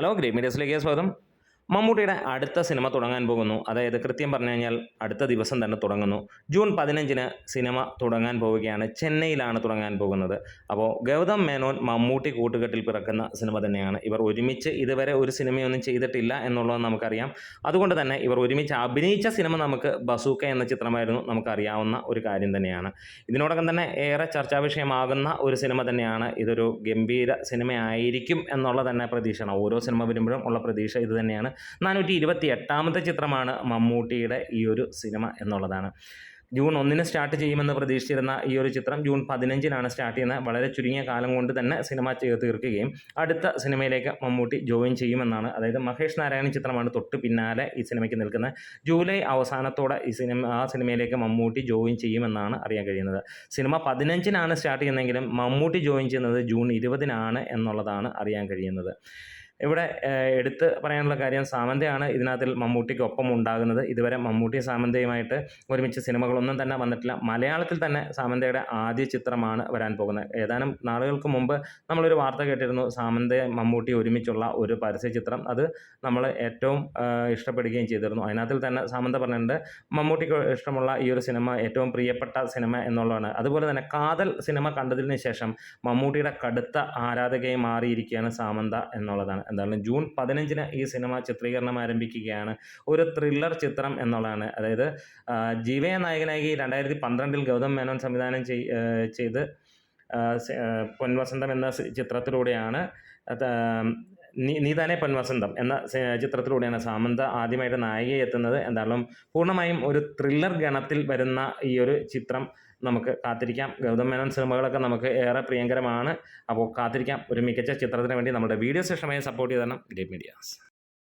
Hello great മീഡിയസിലേക്ക് സ്വാഗതം. മമ്മൂട്ടിയുടെ അടുത്ത സിനിമ തുടങ്ങാൻ പോകുന്നു. അതായത് കൃത്യം പറഞ്ഞു കഴിഞ്ഞാൽ അടുത്ത ദിവസം തന്നെ തുടങ്ങുന്നു. ജൂൺ പതിനഞ്ചിന് സിനിമ തുടങ്ങാൻ പോവുകയാണ്. ചെന്നൈയിലാണ് തുടങ്ങാൻ പോകുന്നത്. അപ്പോൾ ഗൗതം മേനോൻ മമ്മൂട്ടി കൂട്ടുകെട്ടിൽ പിറക്കുന്ന സിനിമ തന്നെയാണ്. ഇവർ ഒരുമിച്ച് ഇതുവരെ ഒരു സിനിമയൊന്നും ചെയ്തിട്ടില്ല എന്നുള്ളത് നമുക്കറിയാം. അതുകൊണ്ട് തന്നെ ഇവർ ഒരുമിച്ച് അഭിനയിച്ച സിനിമ നമുക്ക് ബസൂക്ക എന്ന ചിത്രമായിരുന്നു നമുക്കറിയാവുന്ന ഒരു കാര്യം തന്നെയാണ്. ഇതിനോടകം തന്നെ ഏറെ ചർച്ചാ വിഷയമാകുന്ന ഒരു സിനിമ തന്നെയാണ്. ഇതൊരു ഗംഭീര സിനിമയായിരിക്കും എന്നുള്ള തന്നെ പ്രതീക്ഷയാണ്. ഓരോ സിനിമ വരുമ്പോഴും ഉള്ള പ്രതീക്ഷ ഇത് തന്നെയാണ്. നാനൂറ്റി ഇരുപത്തി എട്ടാമത്തെ ചിത്രമാണ് മമ്മൂട്ടിയുടെ ഈ ഒരു സിനിമ എന്നുള്ളതാണ്. ജൂൺ ഒന്നിന് സ്റ്റാർട്ട് ചെയ്യുമെന്ന് പ്രതീക്ഷിച്ചിരുന്ന ഈ ഒരു ചിത്രം ജൂൺ പതിനഞ്ചിനാണ് സ്റ്റാർട്ട് ചെയ്യുന്നത്. വളരെ ചുരുങ്ങിയ കാലം കൊണ്ട് തന്നെ സിനിമ തീർക്കുകയും അടുത്ത സിനിമയിലേക്ക് മമ്മൂട്ടി ജോയിൻ ചെയ്യുമെന്നാണ്. അതായത് മഹേഷ് നാരായണൻ ചിത്രമാണ് തൊട്ട് പിന്നാലെ ഈ സിനിമയ്ക്ക് നിൽക്കുന്നത്. ജൂലൈ അവസാനത്തോടെ ഈ സിനിമ ആ സിനിമയിലേക്ക് മമ്മൂട്ടി ജോയിൻ ചെയ്യുമെന്നാണ് അറിയാൻ കഴിയുന്നത്. സിനിമ പതിനഞ്ചിനാണ് സ്റ്റാർട്ട് ചെയ്യുന്നതെങ്കിലും മമ്മൂട്ടി ജോയിൻ ചെയ്യുന്നത് ജൂൺ ഇരുപതിനാണ് എന്നുള്ളതാണ് അറിയാൻ കഴിയുന്നത്. ഇവിടെ എടുത്ത് പറയാനുള്ള കാര്യം സാമന്തയാണ്. ഇതിനകത്തിൽ മമ്മൂട്ടിക്ക് ഒപ്പം ഉണ്ടാകുന്നത്. ഇതുവരെ മമ്മൂട്ടി സാമന്തയുമായിട്ട് ഒരുമിച്ച് സിനിമകളൊന്നും തന്നെ വന്നിട്ടില്ല. മലയാളത്തിൽ തന്നെ സാമന്തയുടെ ആദ്യ ചിത്രമാണ് വരാൻ പോകുന്നത്. ഏതാനും നാളുകൾക്ക് മുമ്പ് നമ്മളൊരു വാർത്ത കേട്ടിരുന്നു സാമന്ത മമ്മൂട്ടി ഒരുമിച്ചുള്ള ഒരു പരസ്യ ചിത്രം. അത് നമ്മൾ ഏറ്റവും ഇഷ്ടപ്പെടുകയും ചെയ്തിരുന്നു. അതിനകത്തിൽ തന്നെ സാമന്ത പറഞ്ഞിട്ടുണ്ട് മമ്മൂട്ടിക്ക് ഇഷ്ടമുള്ള ഈ ഒരു സിനിമ ഏറ്റവും പ്രിയപ്പെട്ട സിനിമ എന്നുള്ളതാണ്. അതുപോലെ തന്നെ കാതൽ സിനിമ കണ്ടതിന് ശേഷം മമ്മൂട്ടിയുടെ കടുത്ത ആരാധകയായി മാറിയിരിക്കുകയാണ് സാമന്ത എന്നുള്ളതാണ്. എന്തായാലും ജൂൺ പതിനഞ്ചിന് ഈ സിനിമ ചിത്രീകരണം ആരംഭിക്കുകയാണ്. ഒരു ത്രില്ലർ ചിത്രം എന്നുള്ളതാണ്. അതായത് ജീവയ നായകനായി രണ്ടായിരത്തി പന്ത്രണ്ടിൽ ഗൗതം മേനോൻ സംവിധാനം ചെയ് ചെയ്ത് പൊൻവസന്തം എന്ന ചിത്രത്തിലൂടെയാണ് നീ നീ തന്നെ പൊൻവസന്തം എന്ന ചിത്രത്തിലൂടെയാണ് സാമന്ത ആദ്യമായിട്ട് നായികയെ എത്തുന്നത്. എന്തായാലും പൂർണമായും ഒരു ത്രില്ലർ ഗണത്തിൽ വരുന്ന ഈ ഒരു ചിത്രം നമുക്ക് കാത്തിരിക്കാം. ഗൗതം മേനോൻ സിനിമകളൊക്കെ നമുക്ക് ഏറെ പ്രിയങ്കരമാണ്. അപ്പോൾ കാത്തിരിക്കാം. ഒരു മികച്ച ചിത്രത്തിന് വേണ്ടി നമ്മുടെ വീഡിയോ സെഷനുമായി സപ്പോർട്ട് ചെയ്തതാണ് ഗ്രേറ്റ് മീഡിയാസ്.